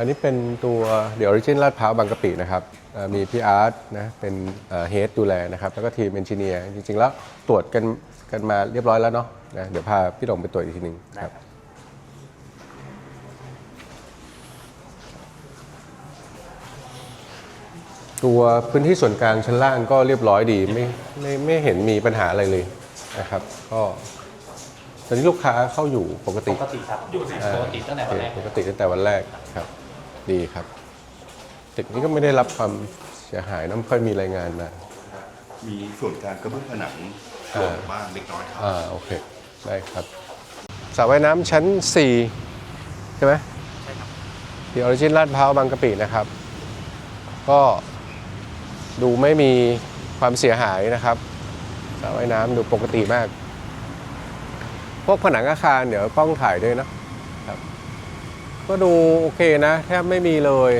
อันนี้เป็นตัวเดี๋ยวออริจินลาดพร้าวบางกะปินะครับเอ่อมีพี่อาร์ตนะเป็นเฮดดูแลนะครับแล้วก็ทีมเอนจิเนียร์จริง ๆ แล้วตรวจกันกันมาเรียบร้อยแล้วเนาะนะเดี๋ยวพาพี่หลงไปตรวจอีกทีหนึ่งครับตัวพื้นที่ส่วนกลางชั้นล่างก็เรียบร้อยดีไม่ไม่ไม่เห็นมีปัญหาอะไรเลยนะครับก็ตอนนี้ลูกค้าเข้าอยู่ปกติปกติครับอยู่ปกติตั้งแต่วันแรกปกติตั้งแต่วันแรกครับ ดีครับ ตึกนี้ก็ไม่ได้รับความเสียหายน้ำค่อยมีรายงานมามีส่วนกลางกระเบื้องผนังส่วนบ้างเล็กน้อยครับ อ่าโอเค ได้ครับสระว่ายน้ำชั้น 4 ใช่ไหมใช่ครับที่ออริจินลาดพร้าวบางกะปินะครับ ก็ดูไม่มีความเสียหายนะครับสระว่ายน้ำดูปกติมาก พวกผนังอาคารเดี๋ยวกล้องถ่ายด้วยนะครับ ก็ดูโอเคนะ แทบไม่มีเลย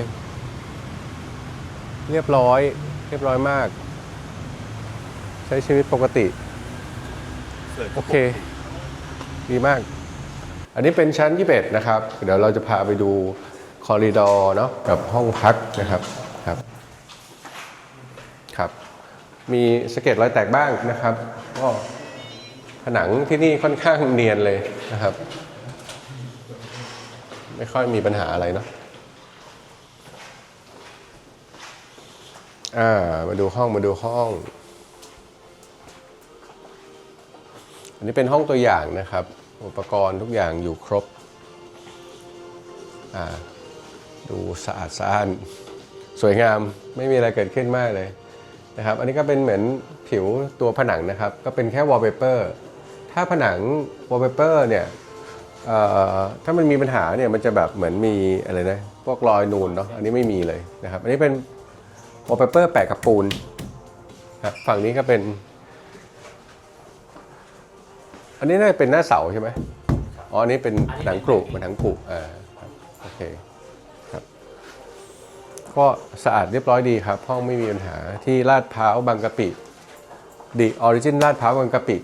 เรียบร้อย เรียบร้อยมาก ใช้ชีวิตปกติ โอเค ดีมาก อันนี้เป็นชั้น 21 นะครับ เดี๋ยวเราจะพาไปดูคอริดอร์เนาะกับห้องพักนะครับครับ ครับ มีสะเก็ดรอยแตกบ้างนะครับ ก็ผนังที่นี่ค่อนข้างเนียนเลยนะครับ ไม่ค่อยมีปัญหาอะไรเนาะอ่ามาดูห้องมาดูห้อง อันนี้เป็นห้องตัวอย่างนะครับ อุปกรณ์ทุกอย่างอยู่ครบ อ่า ดูสะอาดสะอ้าน สวยงามไม่มีอะไรเกิดขึ้นมากเลยนะครับ อันนี้ก็เป็นเหมือนผิวตัวผนังนะครับ ก็เป็นแค่วอลเปเปอร์ถ้าผนังวอลเปเปอร์เนี่ย ถ้ามันมีปัญหาเนี่ยมันจะแบบเหมือนมีอะไรนะพวกรอยนูนเนาะอันนี้ไม่มีเลยนะครับอันนี้เป็นวอลเปเปอร์แปะกับปูนครับฝั่งนี้ก็เป็น อันนี้น่าจะเป็นหน้าเสาใช่ไหมอ๋ออันนี้เป็นหนังกรุมันหนังกรุอ่าครับโอเคครับก็สะอาดเรียบร้อยดีครับ ห้องไม่มีปัญหาที่ลาดพร้าวบางกะปิดีออริจินลาดพร้าวบางกะปิ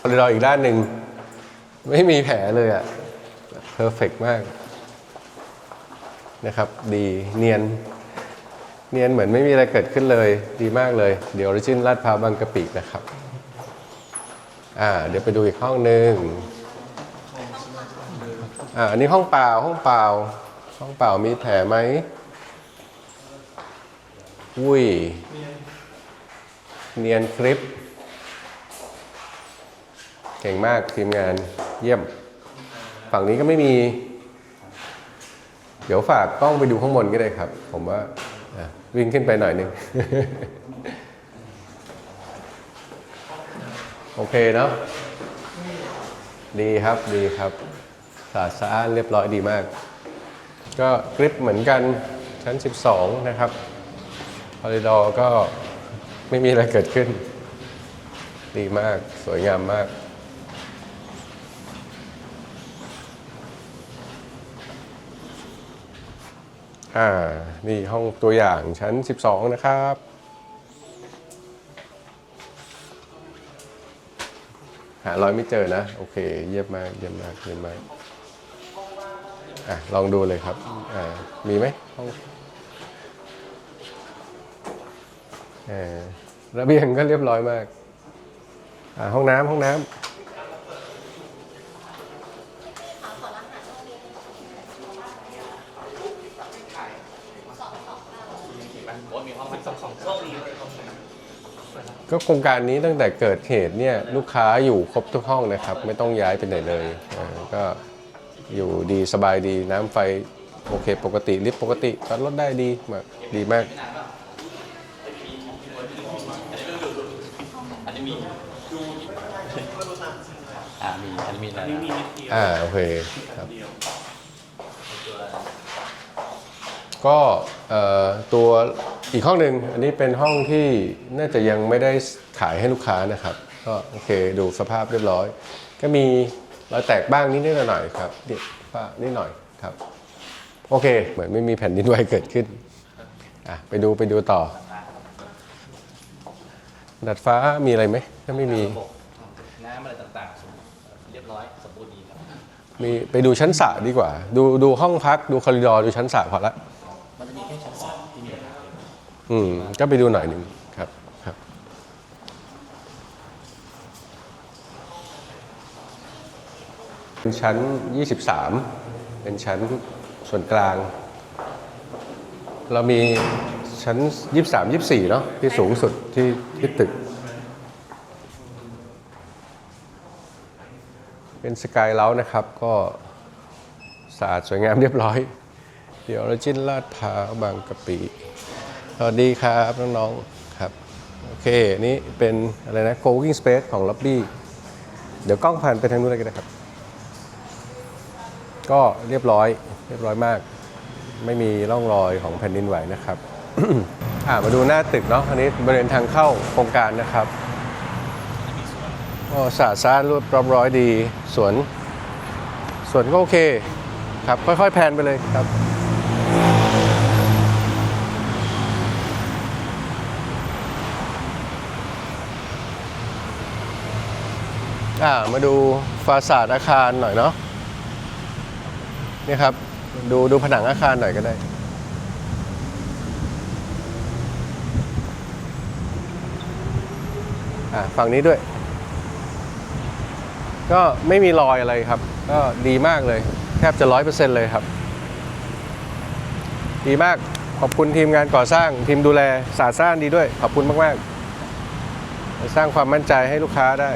คอริดอร์อีกด้านหนึ่ง ไม่มีแผลเลยอะเพอร์เฟกมากนะครับ ดีเนียน เนียนเหมือนไม่มีอะไรเกิดขึ้นเลย ดีมากเลย เดี๋ยวออริจินลาดพร้าวบางกะปินะครับ อ่า เดี๋ยวไปดูอีกห้องหนึ่งอ่าอันนี้ห้องเปล่า ห้องเปล่า ห้องเปล่ามีแผลไหมอุ้ย เนียนคลิป เก่งมากทีมงานเยี่ยม ฝั่งนี้ก็ไม่มี เดี๋ยวฝากกล้องไปดูข้างบนก็ได้ครับ ผมว่าวิ่งขึ้นไปหน่อยนึง โอเคเนาะดีครับดีครับสะอาดสะอ้านเรียบร้อยดีมาก ก็กริปเหมือนกันชั้น 12 นะครับคอริดอร์ก็ไม่มีอะไรเกิดขึ้น ดีมากสวยงามมาก อ่า นี่ห้องตัวอย่างชั้น 12 นะครับ หารอยไม่เจอนะ โอเค เยี่ยมมาก เยี่ยมมาก เยี่ยมมาก อะ ลองดูเลยครับ อ่า มีไหมห้องอ่อระเบียงก็เรียบร้อยมากอ่าห้องน้ำห้องน้ำ อ้มีห้องเป็นสองสองห้องนี้ก็โครงการนี้ตั้งแต่เกิดเหตุเนี่ยลูกค้าอยู่ครบทุกห้องนะครับ ไม่ต้องย้ายไปไหนเลยอ่าก็อยู่ดีสบายดีน้ำไฟโอเคปกติลิฟต์ปกติจอดรถได้ดีมากดีมาก อันนี้มีอ่ามีอันนี้มีอะไรนะอ่าโอเคครับก็เอ่อตัว อีกห้องหนึ่งอันนี้เป็นห้องที่น่าจะยังไม่ได้ขายให้ลูกค้านะครับ ก็โอเคดูสภาพเรียบร้อย ก็มีรอยแตกบ้างนิดนิดหน่อยๆครับนิดฝ้านิดหน่อยครับ โอเค เหมือนไม่มีแผ่นดินไหวเกิดขึ้นอะไปดูไปดูต่อดัดฟ้ามีอะไรไหมถ้าไม่มีระบบน้ำอะไรต่างๆเรียบร้อยสมบูรณ์ดีครับมีไปดูชั้นสระดีกว่า ดูดูห้องพักดูคอริดอร์ดูชั้นสระพอละมันจะมีแค่ชั้นสามที่มีปัญหา อืมก็ไปดูหน่อยหนึ่งครับครับเป็นชั้น 23 เป็นชั้นส่วนกลาง เรามีชั้น 23 24 เนาะที่สูงสุดที่ที่ตึก เป็นสกายเล้านะครับก็สะอาดสวยงามเรียบร้อย เดี๋ยวเราจิ้นลาดพร้าวบางกะปิ สวัสดีครับน้องๆครับโอเคนี่เป็นอะไรนะ co-working space ของ Lobby เดี๋ยวกล้องผ่านไปทางนู้นเลยก็ได้ครับ ก็เรียบร้อยเรียบร้อยมาก ไม่มีร่องรอยของแผ่นดินไหวนะครับอ่ามาดูหน้าตึกเนาะอันนี้บริเวณทางเข้าโครงการนะครับก็สะอาดสะอาดรูปรอบร้อยดีสวนสวนก็โอเคครับ ค่อยๆแพนไปเลยครับ อ่ามาดูฟาสาดอาคารหน่อยเนาะนี่ครับ ดูดูผนังอาคารหน่อยก็ได้ อ่าฝั่งนี้ด้วย ก็ไม่มีรอยอะไรครับ ก็ดีมากเลย แทบจะร้อยเปอร์เซ็นต์เลยครับ ดีมากขอบคุณทีมงานก่อสร้างทีมดูแลสาสร้างดีด้วย ขอบคุณมาก ๆ สร้างความมั่นใจให้ลูกค้าได้